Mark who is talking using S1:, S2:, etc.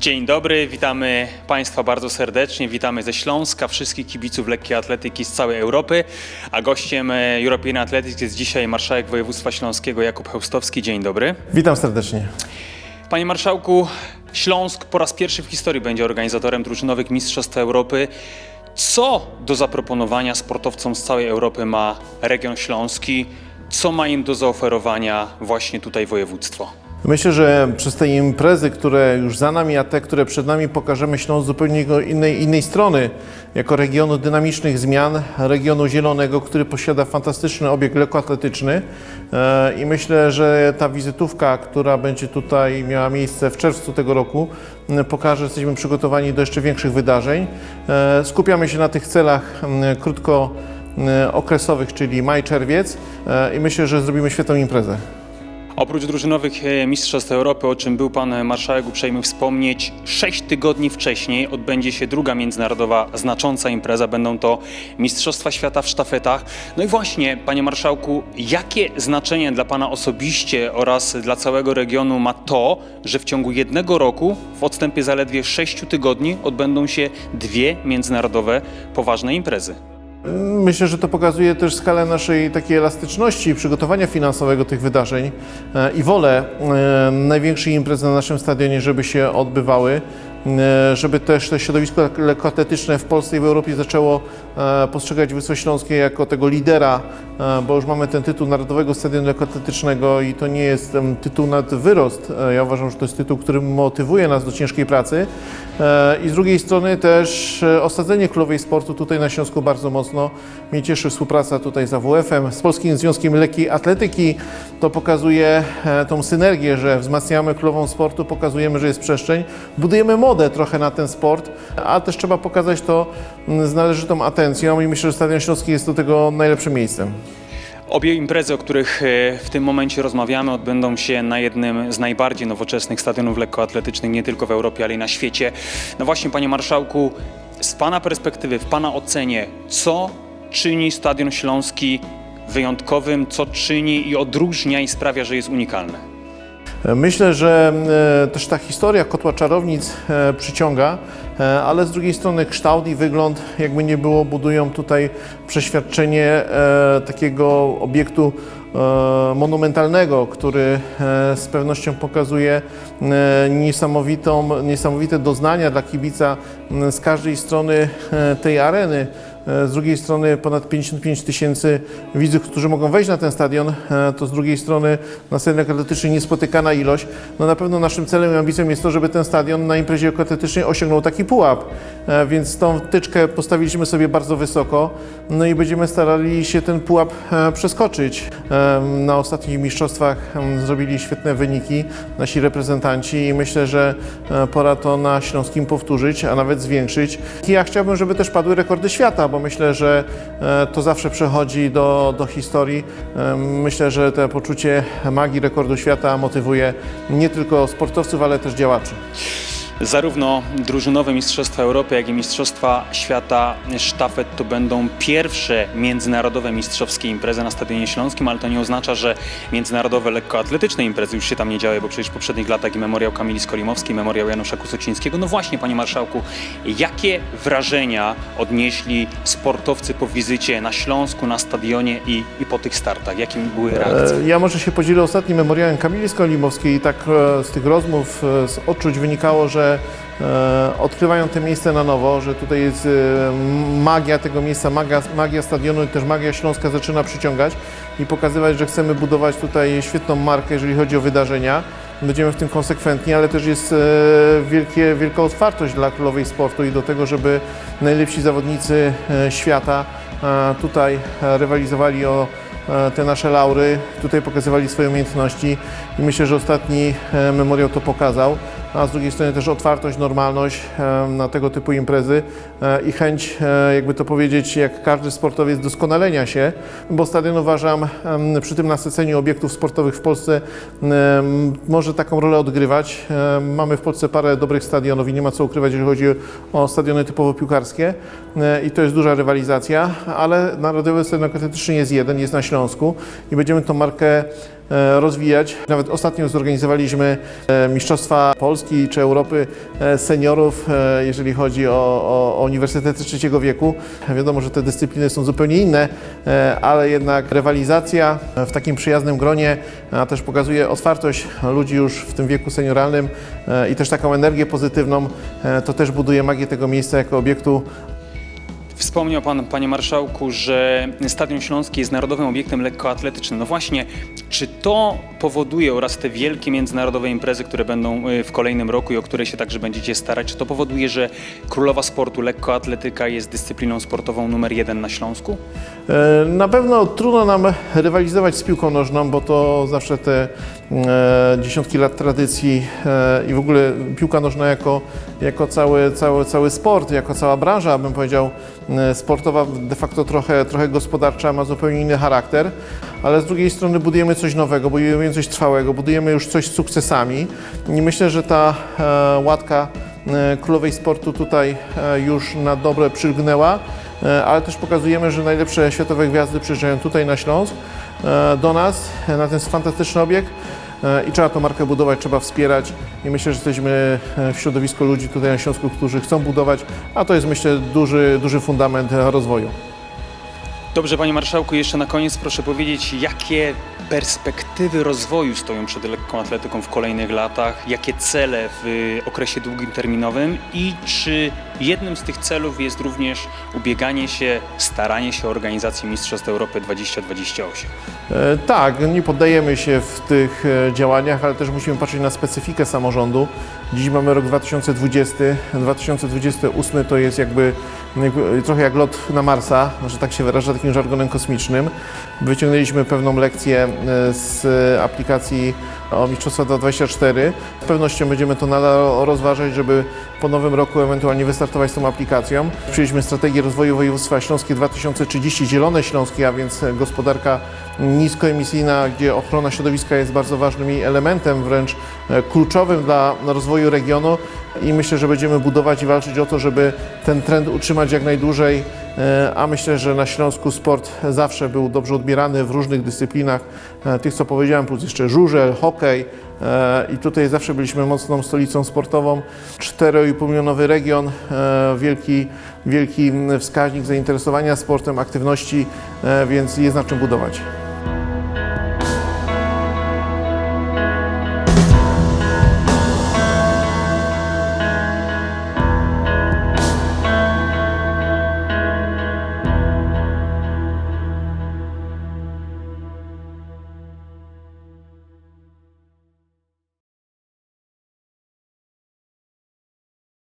S1: Dzień dobry, witamy Państwa bardzo serdecznie. Witamy ze Śląska, wszystkich kibiców lekkiej atletyki z całej Europy. A gościem e, European Athletics jest dzisiaj marszałek województwa śląskiego Jakub Chełstowski. Dzień dobry.
S2: Witam serdecznie.
S1: Panie marszałku, Śląsk po raz pierwszy w historii będzie organizatorem drużynowych Mistrzostw Europy. Co do zaproponowania sportowcom z całej Europy ma region śląski? Co ma im do zaoferowania właśnie tutaj województwo?
S2: Myślę, że przez te imprezy, które już za nami, a te, które przed nami, pokażemy Śląsk zupełnie innej, innej strony. Jako regionu dynamicznych zmian, regionu zielonego, który posiada fantastyczny obiekt lekkoatletyczny. E, I myślę, że ta wizytówka, która będzie tutaj miała miejsce w czerwcu tego roku, pokaże, że jesteśmy przygotowani do jeszcze większych wydarzeń. E, Skupiamy się na tych celach krótko okresowych, czyli maj-czerwiec e, i myślę, że zrobimy świetną imprezę.
S1: Oprócz drużynowych e, Mistrzostw Europy, o czym był Pan Marszałek uprzejmy wspomnieć, sześć tygodni wcześniej odbędzie się druga międzynarodowa znacząca impreza. Będą to Mistrzostwa Świata w sztafetach. No i właśnie, Panie Marszałku, jakie znaczenie dla Pana osobiście oraz dla całego regionu ma to, że w ciągu jednego roku, w odstępie zaledwie sześciu tygodni, odbędą się dwie międzynarodowe poważne imprezy?
S2: Myślę, że to pokazuje też skalę naszej takiej elastyczności i przygotowania finansowego tych wydarzeń e, i wolę e, największej imprezy na naszym stadionie, żeby się odbywały, e, żeby też to środowisko lekkoatletyczne w Polsce i w Europie zaczęło postrzegać Wysokое Śląskie jako tego lidera, bo już mamy ten tytuł Narodowego Stadionu Lekkoatletycznego i to nie jest tytuł nad wyrost. E, Ja uważam, że to jest tytuł, który motywuje nas do ciężkiej pracy E, i z drugiej strony też e, osadzenie królowej sportu tutaj na Śląsku bardzo mocno. Mnie cieszy współpraca tutaj z AWF-em, z Polskim Związkiem Lekkiej Atletyki. To pokazuje e, tą synergię, że wzmacniamy królową sportu, pokazujemy, że jest przestrzeń, budujemy modę trochę na ten sport, a też trzeba pokazać to z należytą atencją i myślę, że Stadion Śląski jest do tego najlepszym miejscem.
S1: Obie imprezy, o których e, w tym momencie rozmawiamy, odbędą się na jednym z najbardziej nowoczesnych stadionów lekkoatletycznych nie tylko w Europie, ale i na świecie. No właśnie, panie marszałku, z pana perspektywy, w pana ocenie, co czyni Stadion Śląski wyjątkowym, co czyni i odróżnia i sprawia, że jest unikalny?
S2: Myślę, że e, też ta historia kotła czarownic e, przyciąga, e, ale z drugiej strony kształt i wygląd, jakby nie było, budują tutaj przeświadczenie takiego obiektu monumentalnego, który z pewnością pokazuje niesamowitą, niesamowite doznania dla kibica z każdej strony tej areny. E, Z drugiej strony ponad 55 tysięcy widzów, którzy mogą wejść na ten stadion, e, to z drugiej strony na stadionie atletycznym niespotykana ilość. No na pewno naszym celem i ambicją jest to, żeby ten stadion na imprezie atletycznej osiągnął taki pułap, więc tą tyczkę postawiliśmy sobie bardzo wysoko, no i będziemy starali się ten pułap e, przeskoczyć. E, Na ostatnich mistrzostwach em, zrobili świetne wyniki nasi reprezentanci i myślę, że e, pora to na Śląskim powtórzyć, a nawet zwiększyć. I ja chciałbym, żeby też padły rekordy świata, bo myślę, że e, to zawsze przechodzi do, do historii. E, Myślę, że to poczucie magii rekordu świata motywuje nie tylko sportowców, ale też działaczy.
S1: Zarówno drużynowe Mistrzostwa Europy, jak i Mistrzostwa Świata Sztafet to będą pierwsze międzynarodowe mistrzowskie imprezy na Stadionie Śląskim, ale to nie oznacza, że międzynarodowe lekkoatletyczne imprezy już się tam nie działy, bo przecież w poprzednich latach i memoriał Kamili Skolimowskiej, memoriał Janusza Kusocińskiego. No właśnie, panie marszałku, jakie wrażenia odnieśli sportowcy po wizycie na Śląsku, na stadionie i, i po tych startach? Jakie były reakcje?
S2: E, Ja może się podzielę ostatnim memoriałem Kamili Skolimowskiej i tak e, z tych rozmów, e, z odczuć wynikało, że e, odkrywają te miejsce na nowo, że tutaj jest e, magia tego miejsca, magia, magia stadionu i też magia Śląska zaczyna przyciągać i pokazywać, że chcemy budować tutaj świetną markę, jeżeli chodzi o wydarzenia. Będziemy w tym konsekwentni, ale też jest e, wielkie, wielka otwartość dla królowej sportu i do tego, żeby najlepsi zawodnicy świata tutaj rywalizowali o te nasze laury, tutaj pokazywali swoje umiejętności i myślę, że ostatni memoriał to pokazał, a z drugiej strony też otwartość, normalność na tego typu imprezy e, i chęć, e, jakby to powiedzieć, jak każdy sportowiec, doskonalenia się, bo stadion uważam przy tym nasyceniu obiektów sportowych w Polsce może taką rolę odgrywać. Mamy w Polsce parę dobrych stadionów i nie ma co ukrywać, jeżeli chodzi o stadiony typowo piłkarskie e, i to jest duża rywalizacja, ale Narodowy Stadion Atletyczny jest jeden, jest na Śląsku i będziemy tą markę rozwijać. Nawet ostatnio zorganizowaliśmy e, Mistrzostwa Polski czy Europy e, seniorów, e, jeżeli chodzi o, o, o uniwersytety trzeciego wieku. Wiadomo, że te dyscypliny są zupełnie inne, e, ale jednak rywalizacja w takim przyjaznym gronie też pokazuje otwartość ludzi już w tym wieku senioralnym e, i też taką energię pozytywną. E, To też buduje magię tego miejsca jako obiektu.
S1: Wspomniał Pan, Panie Marszałku, że Stadion Śląski jest narodowym obiektem lekkoatletycznym. No właśnie, czy to powoduje oraz te wielkie międzynarodowe imprezy, które będą y, w kolejnym roku i o które się także będziecie starać, czy to powoduje, że królowa sportu lekkoatletyka jest dyscypliną sportową numer jeden na Śląsku?
S2: E, Na pewno trudno nam rywalizować z piłką nożną, bo to zawsze te dziesiątki lat tradycji e, i w ogóle piłka nożna jako, jako cały, cały, cały sport, jako cała branża, bym powiedział, e, sportowa, de facto trochę, trochę gospodarcza, ma zupełnie inny charakter, ale z drugiej strony budujemy coś nowego, budujemy coś trwałego, budujemy już coś z sukcesami. I myślę, że ta e, łatka e, królowej sportu tutaj e, już na dobre przylgnęła. E, ale też pokazujemy, że najlepsze światowe gwiazdy przyjeżdżają tutaj na Śląsk, e, do nas, e, na ten fantastyczny obiekt. e, i trzeba tą markę budować, trzeba wspierać. I myślę, że jesteśmy e, w środowisku ludzi tutaj na Śląsku, którzy chcą budować, a to jest myślę duży, duży fundament e, rozwoju.
S1: Dobrze, Panie Marszałku, jeszcze na koniec proszę powiedzieć, jakie perspektywy rozwoju stoją przed lekką atletyką w kolejnych latach, jakie cele w okresie długim terminowym? I czy jednym z tych celów jest również ubieganie się, staranie się o organizację Mistrzostw Europy 2028?
S2: E, Tak, nie poddajemy się w tych e, działaniach, ale też musimy patrzeć na specyfikę samorządu. Dziś mamy rok 2020, 2028 to jest jakby, trochę jak lot na Marsa, że tak się wyraża takim żargonem kosmicznym. Wyciągnęliśmy pewną lekcję e, z aplikacji o Mistrzostwa 2024. Z pewnością będziemy to nadal rozważać, żeby po nowym roku ewentualnie wystartować z tą aplikacją. Przyjęliśmy strategię rozwoju województwa śląskie 2030, zielone śląskie, a więc gospodarka niskoemisyjna, gdzie ochrona środowiska jest bardzo ważnym elementem, wręcz e, kluczowym dla rozwoju regionu. I myślę, że będziemy budować i walczyć o to, żeby ten trend utrzymać jak najdłużej, e, a myślę, że na Śląsku sport zawsze był dobrze odbierany w różnych dyscyplinach, e, tych co powiedziałem, plus jeszcze żużel, hokej, I tutaj zawsze byliśmy mocną stolicą sportową. 4,5 milionowy region, e, wielki, wielki wskaźnik zainteresowania sportem, aktywności, e, więc jest na czym budować.